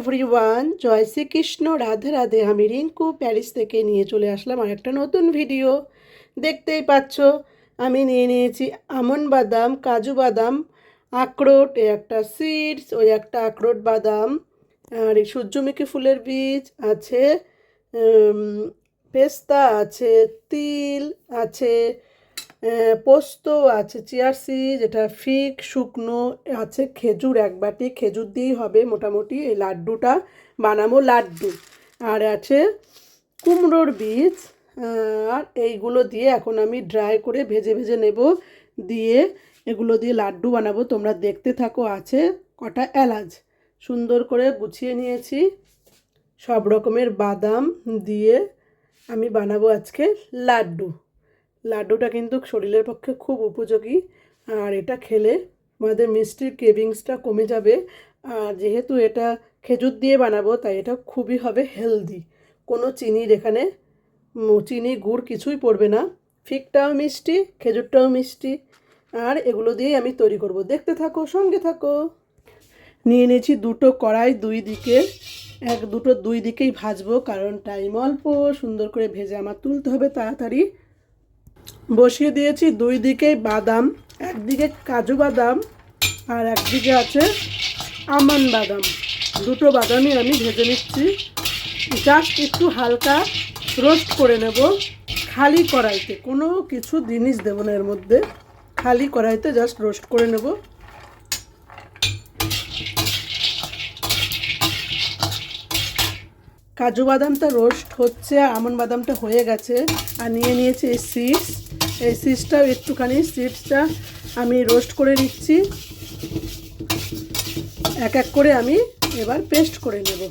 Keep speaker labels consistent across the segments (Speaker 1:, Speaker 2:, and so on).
Speaker 1: Everyone জয় শ্রীকৃষ্ণ, রাধে রাধে। আমি Rinku, Paris থেকে নিয়ে চলে আসলাম আর একটা নতুন ভিডিও। দেখতেই পাচ্ছ, আমি নিয়ে নিয়েছি আমন বাদাম, কাজু বাদাম, আখরোট, এই একটা সিডস ওই একটা আখরোট বাদাম, আর এই সূর্যমুখী ফুলের বীজ আছে পেস্তা আছে, তিল আছে পোস্ত আছে, চিয়ার সিড, এটা ফিগ শুকনো, আছে খেজুর, এক বাটি খেজুর দিয়েই হবে মোটামুটি, এই লাড্ডুটা বানাবো, লাড্ডু। আর আছে কুমড়োর বীজ আর এইগুলো দিয়ে এখন আমি ড্রাই করে ভেজে ভেজে নেব, দিয়ে এগুলো দিয়ে লাড্ডু বানাবো, তোমরা দেখতে থাকো, আছে কটা এলাচ। সুন্দর করে গুছিয়ে নিয়েছি, সব রকমের বাদাম দিয়ে আমি বানাবো আজকে লাড্ডু। লাড্ডুটা কিন্তু শরীরের পক্ষে খুব উপযোগী। আর এটা খেলে আমাদের মিষ্টির ক্রেভিংসটা কমে যাবে। আর যেহেতু এটা খেজুর দিয়ে বানাবো, তাই এটা খুবই হবে হেলদি কোনো চিনির এখানে চিনি গুড় কিছুই পড়বে না। ফিকটাও মিষ্টি, খেজুরটাও মিষ্টি। আর এগুলো দিয়েই আমি তৈরি করব। দেখতে থাকো, সঙ্গে থাকো। নিয়ে নিয়েছি দুটো কড়াই দুই দিকে। এক, দুটো দুই দিকেই ভাজবো, কারণ টাইম অল্প। সুন্দর করে ভেজে আমার তুলতে হবে তাড়াতাড়ি। বসিয়ে দিয়েছি দুই দিকে বাদাম, একদিকে কাজু বাদাম আর একদিকে আছে আমন বাদাম। দুটো বাদামই আমি ভেজে নিচ্ছি। জাস্ট একটু হালকা রোস্ট করে নেব খালি কড়াইতে। কোনো কিছু জিনিস দেবো না এর মধ্যে। খালি কড়াইতে জাস্ট রোস্ট করে নেব। কাজু বাদামটা রোস্ট হচ্ছে, আমন বাদামটা হয়ে গেছে। আর নিয়ে নিয়েছি সিডস। এই সিডসটাও একটুখানি সিডসটা আমি রোস্ট করে নিচ্ছি। এক এক করে আমি এবার পেস্ট করে নেব।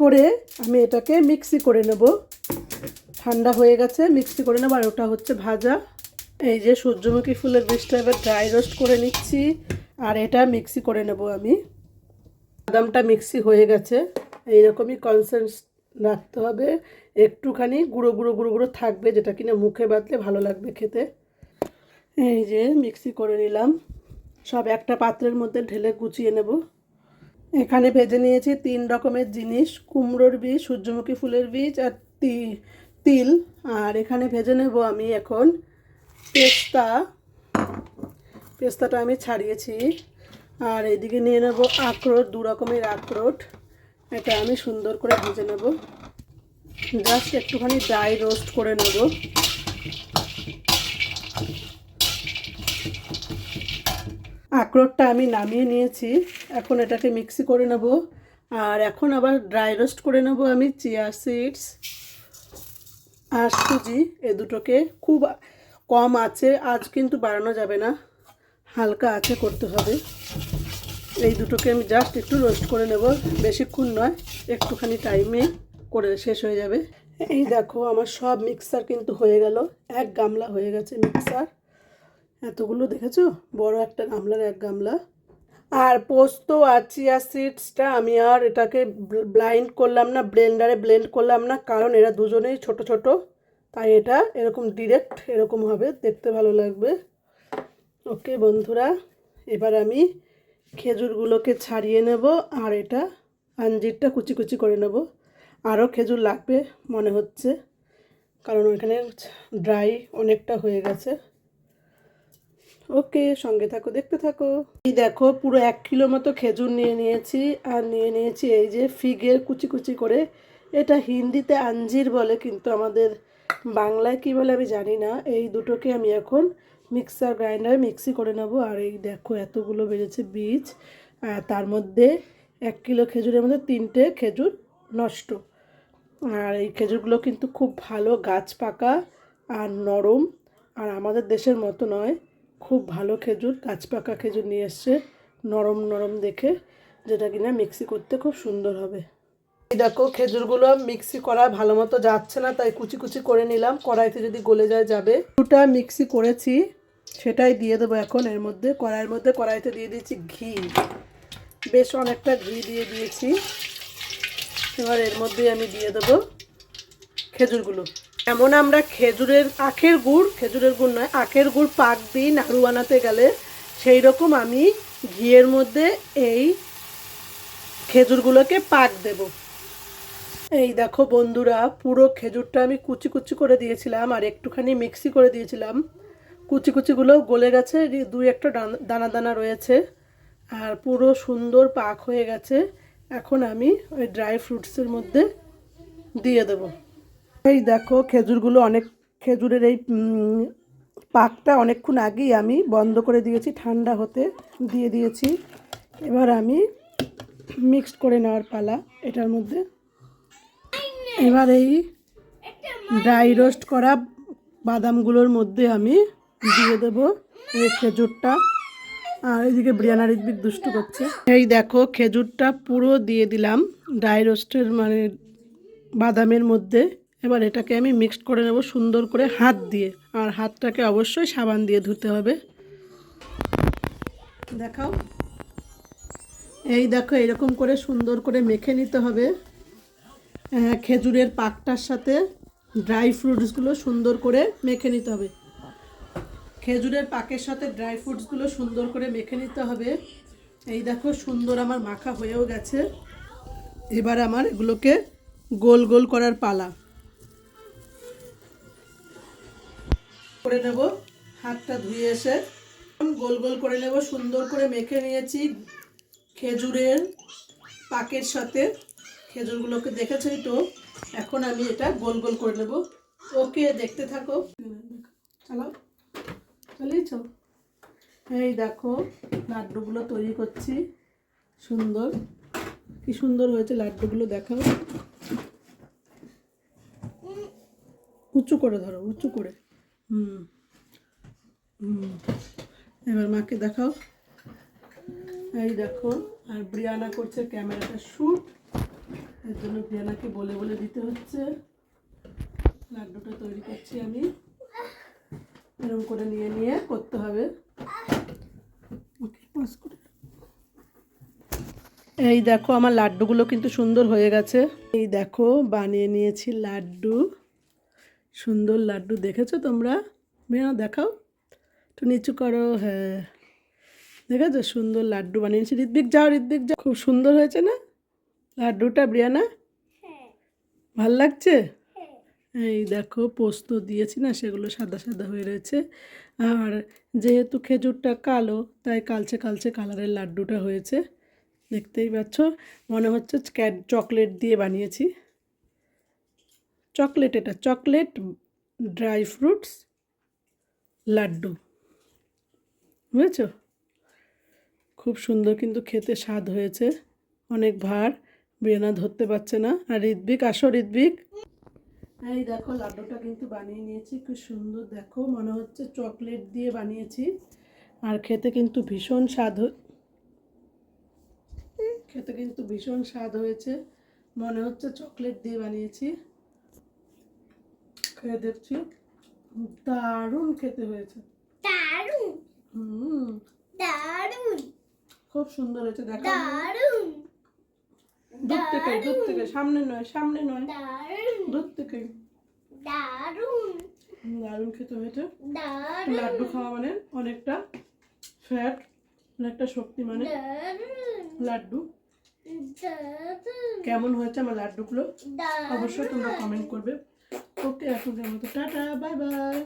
Speaker 1: করে আমি এটাকে মিক্সি করে নেব। ঠান্ডা হয়ে গেছে, মিক্সি করে নেব আর ওটা হচ্ছে ভাজা। এই যে সূর্যমুখী ফুলের বীজটা এবার ড্রাই রোস্ট করে নিচ্ছি। আর এটা মিক্সি করে নেব আমি। বাদামটা মিক্সি হয়ে গেছে। এইরকমই কনসেন্স রাখতে হবে। একটুখানি গুঁড়ো গুঁড়ো গুঁড়ো গুঁড়ো থাকবে যেটা কিনা মুখে বাঁধলে ভালো লাগবে খেতে। এই যে মিক্সি করে নিলাম। সব একটা পাত্রের মধ্যে ঢেলে গুছিয়ে নেব। এখানে ভেজে নিয়েছি তিন রকমের জিনিস, কুমড়োর বীজ, সূর্যমুখী ফুলের বীজ আর তিল। আর এখানে ভেজে নেব আমি এখন পেস্তা। পেস্তাটা আমি ছাড়িয়েছি। আর এদিকে নিয়ে নেব আখরোট, দু রকমের আখরোট। এটা আমি সুন্দর করে ভেজে নেব। জাস্ট একটুখানি ড্রাই রোস্ট করে নেব। আখরোটটা আমি নামিয়ে নিয়েছি। এখন এটাকে মিক্সি করে নেব। আর এখন আবার ড্রাই রোস্ট করে নেব আমি চিয়া সিডস আর সুজি। এ দুটোকে খুব কম আছে, আজ কিন্তু বাড়ানো যাবে না। হালকা আছে করতে হবে। এই দুটোকে আমি জাস্ট একটু রোস্ট করে নেব। বেশিক্ষণ নয়, একটুখানি টাইমে করে শেষ হয়ে যাবে। এই দেখো, আমার সব মিক্সার কিন্তু হয়ে গেল। এক গামলা হয়ে গেছে মিক্সার এতগুলো দেখেছ? বড় একটা গামলার এক গামলা। আর পোস্ত আর চিয়া সিডসটা আমি আর এটাকে ব্লাইন্ড করলাম না ব্লেন্ডারে ব্লেন্ড করলাম না, কারণ এরা দুজনেই ছোট ছোট। তাই এটা এরকম ডিরেক্ট এরকম হবে, দেখতে ভালো লাগবে। ওকে বন্ধুরা, এবার আমি খেজুরগুলোকে ছাড়িয়ে নেব আর এটা আঞ্জিরটা কুচি কুচি করে নেব। আরও খেজুর লাগবে মনে হচ্ছে, কারণ ওইখানে ড্রাই অনেকটা হয়ে গেছে। ওকে, সঙ্গে থাকো, দেখতে থাকো। এই দেখো, পুরো এক কিলো মতো খেজুর নিয়ে নিয়েছি, আর নিয়ে নিয়েছি এই যে ফিগের কুচি কুচি করে। এটা হিন্দিতে আঞ্জির বলে, কিন্তু আমাদের বাংলায় কী বলে আমি জানি না। এই দুটোকে আমি এখন মিক্সার গ্রাইন্ডারে মিক্সি করে নেব। আর এই দেখো এতগুলো বেড়েছে বীজ। তার মধ্যে এক কিলো খেজুরের মধ্যে তিনটে খেজুর নষ্ট। আর এই খেজুরগুলো কিন্তু খুব ভালো গাছ পাকা আর নরম। আর আমাদের দেশের মতো নয়, খুব ভালো খেজুর, গাছ পাকা খেজুর নিয়ে এসছে নরম নরম দেখে, যেটা কিনা মিক্সি করতে খুব সুন্দর হবে। এই দেখো খেজুরগুলো মিক্সি করা ভালো মতো যাচ্ছে না, তাই কুচি কুচি করে নিলাম। কড়াইতে যদি গলে যায় যাবে। দুটা মিক্সি করেছি। সেটাই দিয়ে দেবো এখন। এর মধ্যে কড়াইয়ের মধ্যে কড়াইতে দিয়ে দিয়েছি ঘি। বেশ অনেকটা ঘি দিয়ে দিয়েছি। এবার এর মধ্যেই আমি দিয়ে দেবো খেজুরগুলো। এমন আমরা খেজুরের আখের গুড়, খেজুরের গুড় নয়, আখের গুড় পাক দিই নাড়ু বানাতে গেলে সেই রকম আমি ঘিয়ের মধ্যে এই খেজুরগুলোকে পাক দেব। এই দেখো বন্ধুরা, পুরো খেজুরটা আমি কুচি কুচি করে দিয়েছিলাম আর একটুখানি মিক্সি করে দিয়েছিলাম। কুচি কুচিগুলো গলে গেছে দুই একটা দানা দানা রয়েছে, আর পুরো সুন্দর পাক হয়ে গেছে। এখন আমি ওই ড্রাই ফ্রুটসের মধ্যে দিয়ে দেব। এই দেখো, খেজুরগুলো অনেক, খেজুরের এই পাকটা অনেকক্ষণ আগেই আমি বন্ধ করে দিয়েছি, ঠান্ডা হতে দিয়ে দিয়েছি। এবার আমি মিক্সড করে নেওয়ার পালা এটার মধ্যে। এবার এই ড্রাই রোস্ট করা বাদামগুলোর মধ্যে আমি দিয়ে দেবো এই খেজুরটা। আর এদিকে বিরিয়ানা ঋদ্বিক দুষ্টু করছে। এই দেখো, খেজুরটা পুরো দিয়ে দিলাম ড্রাই রোস্টের মানে বাদামের মধ্যে। এবার এটাকে আমি মিক্সড করে নেব সুন্দর করে হাত দিয়ে। আর হাতটাকে অবশ্যই সাবান দিয়ে ধুতে হবে। দেখাও। এই দেখো, এরকম করে সুন্দর করে মেখে নিতে হবে। খেজুরের পাকটার সাথে ড্রাই ফ্রুটসগুলো সুন্দর করে মেখে নিতে হবে। খেজুরের পাকের সাথে ড্রাই ফ্রুটসগুলো সুন্দর করে মেখে নিতে হবে। এই দেখো সুন্দর আমার মাখা হয়েও গেছে। এবার আমার এগুলোকে গোল গোল করার পালা। করে নেব, হাতটা ধুয়ে এসে গোল গোল করে নেব, সুন্দর করে মেখে নিয়েছি খেজুরের পাকের সাথে। খেজুরগুলোকে দেখেছই তো? এখন আমি এটা গোল গোল করে নেব। ওকে, দেখতে থাকো। চালাও চালিয়েছ এই দেখো, লাড্ডুগুলো তৈরি করছি। সুন্দর। কি সুন্দর হয়েছে লাড্ডুগুলো দেখাও। উঁচু করে ধরো, উঁচু করে। হুম। হুম। এবার মাকে দেখাও। এই দেখো, আর ব্রিয়ানা করছে ক্যামেরাটা শ্যুট এর জন্য ব্রিয়ানাকে বলে বলে দিতে হচ্ছে। লাড্ডুটা তৈরি করছি আমি। এরকম করে নিয়ে নিয়ে করতে হবে। এই দেখো আমার লাড্ডুগুলো কিন্তু সুন্দর হয়ে গেছে। এই দেখো বানিয়ে নিয়েছি লাড্ডু। সুন্দর লাড্ডু দেখেছ তোমরা? মেয়া দেখাও। একটু নিচু করো হ্যাঁ। দেখেছ? সুন্দর লাড্ডু বানিয়েছি। ঋদ্বিক যাও ঋদ্বিক যাও। খুব সুন্দর হয়েছে না? লাড্ডুটা ব্রিয়ানা? ভালো লাগছে? এই দেখো পোস্ত দিয়েছি না, সেগুলো সাদা সাদা হয়ে রয়েছে। আর যেহেতু খেজুরটা কালো, তাই কালচে কালচে কালারের লাড্ডুটা হয়েছে। দেখতেই পাচ্ছ, মনে হচ্ছে ক্যাড চকলেট দিয়ে বানিয়েছি। চকলেট এটা, চকলেট ড্রাই ফ্রুটস লাড্ডু। বুঝেছ? খুব সুন্দর কিন্তু খেতে স্বাদ হয়েছে। অনেক ভার বেনা ধরতে পারছে না। আর ঋদ্বিক আসো ঋদ্বিক এই দেখো লাড্ডুটা কিন্তু বানিয়ে নিয়েছি খুব সুন্দর। দেখো মনে হচ্ছে চকলেট দিয়ে বানিয়েছি। আর খেতে কিন্তু ভীষণ স্বাদ খেতে কিন্তু ভীষণ স্বাদ হয়েছে। মনে হচ্ছে চকলেট দিয়ে বানিয়েছি। খেয়ে দেখছি দারুণ খেতে হয়েছে।
Speaker 2: দারুণ।
Speaker 1: হুম।
Speaker 2: দারুণ।
Speaker 1: খুব সুন্দর হয়েছে দেখো
Speaker 2: দারুণ।
Speaker 1: দূর থেকে দূর থেকে সামনে নয় সামনে নয়। দূর থেকে।
Speaker 2: দারুণ।
Speaker 1: দারুণ খেতে হয়েছে। লাড্ডু খাওয়া মানে অনেকটা ফ্যাট অনেকটা শক্তি মানে লাড্ডু। কেমন হয়েছে আমার লাড্ডুগুলো? অবশ্যই তোমরা কমেন্ট করবে। ওকে এখন মতো টাটা বাই বাই